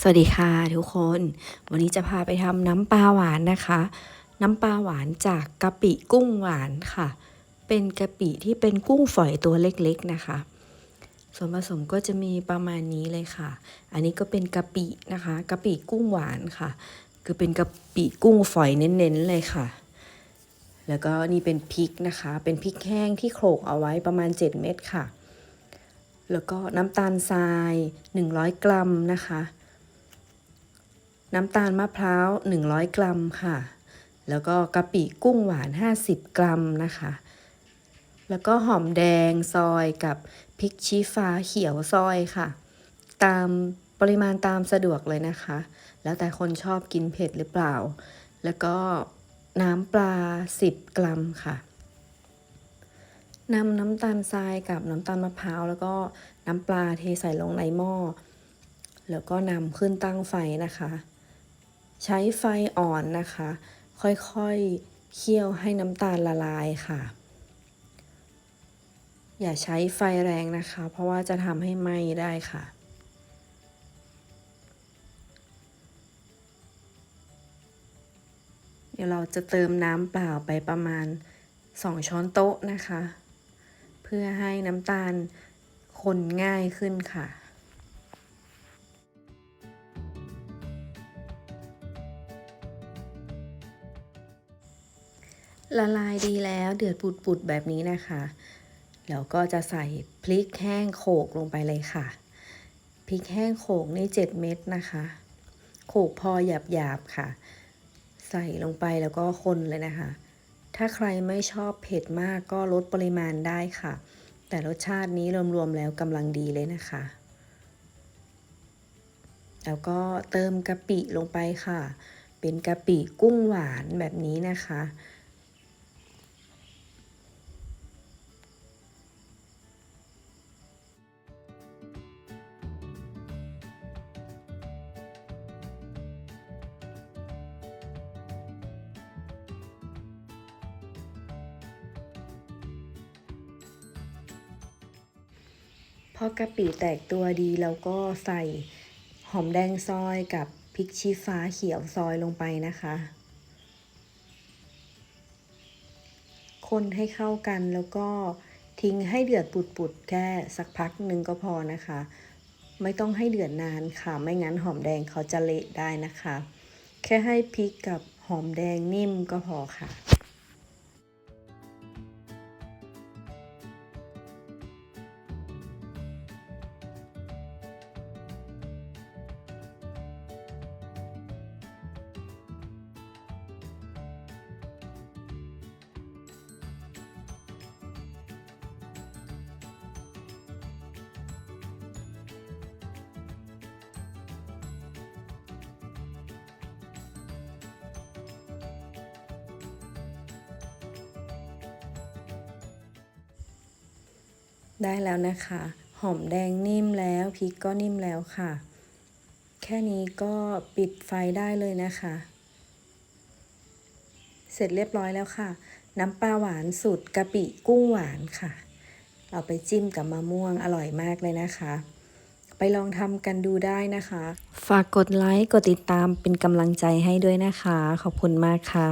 สวัสดีค่ะทุกคน วันนี้จะพาไปทำน้ำปลาหวานนะคะ น้ำปลาหวานจากกะปิกุ้งหวานค่ะ เป็นกะปิที่เป็นกุ้งฝอยตัวเล็กๆนะคะ ส่วนผสมก็จะมีประมาณนี้เลยค่ะ อันนี้ก็เป็นกะปินะคะกะปิกุ้งหวานค่ะ คือเป็นกะปิกุ้งฝอยเน้นๆเลยค่ะ แล้วก็นี่เป็นพริกนะคะ เป็นพริกแห้งที่โขลกเอาไว้ประมาณ 7 เม็ดค่ะ แล้วก็น้ำตาลทราย 100 กรัมนะคะ น้ำตาลมะพร้าว 100 กรัมค่ะ แล้วก็กะปิกุ้งหวาน 50 กรัมนะคะ แล้วก็หอมแดงซอยกับพริกชี้ฟ้าเขียวซอยค่ะ ตามปริมาณตามสะดวกเลยนะคะ แล้วแต่คนชอบกินเผ็ดหรือเปล่า แล้วก็น้ำปลา 10 กรัมค่ะนำน้ำตาลทรายกับน้ำตาลมะพร้าวแล้วก็น้ำปลาเทใส่ลงในหม้อ แล้วก็นำขึ้นตั้งไฟนะคะ ใช้ไฟอ่อนนะคะ ค่อยๆเคี่ยวให้น้ำตาลละลายค่ะ อย่าใช้ไฟแรงนะคะ เพราะว่าจะทำให้ไหม้ได้ค่ะ เดี๋ยวเราจะเติมน้ำเปล่าไปประมาณ 2 ช้อนโต๊ะนะคะ เพื่อให้น้ำตาลคนง่ายขึ้นค่ะ ละลายดีแล้วเดือดปุดๆแบบนี้นะคะแล้วก็จะใส่พริกแห้งโขลกลงไปเลยค่ะ พริกแห้งโขลกนี่7เม็ดนะคะ โขลกพอหยาบๆค่ะ ใส่ลงไปแล้วก็คนเลยนะคะ ถ้าใครไม่ชอบเผ็ดมากก็ลดปริมาณได้ค่ะ แต่รสชาตินี้รวมๆแล้วกำลังดีเลยนะคะ แล้วก็เติมกะปิลงไปค่ะ เป็นกะปิกุ้งหวานแบบนี้นะคะ พอกะปิแตกตัวดีแล้วก็ใส่หอมแดงซอยกับพริกชี้ฟ้าเขียวซอยลงไปนะคะ คนให้เข้ากันแล้วก็ทิ้งให้เดือดปุดๆแค่สักพักหนึ่งก็พอนะคะ ไม่ต้องให้เดือดนานค่ะ ไม่งั้นหอมแดงเขาจะเละได้นะคะ แค่ให้พริกกับหอมแดงนิ่มก็พอค่ะ ได้แล้วนะคะ หอมแดงนิ่มแล้วพริกก็นิ่มแล้วค่ะ แค่นี้ก็ปิดไฟได้เลยนะคะ เสร็จเรียบร้อยแล้วค่ะ น้ำปลาหวานสูตรกะปิกุ้งหวานค่ะเอาไปจิ้มกับมะม่วงอร่อยมากเลยนะคะ ไปลองทำกันดูได้นะคะ ฝากกดไลค์กดติดตามเป็นกำลังใจให้ด้วยนะคะ ขอบคุณมากค่ะ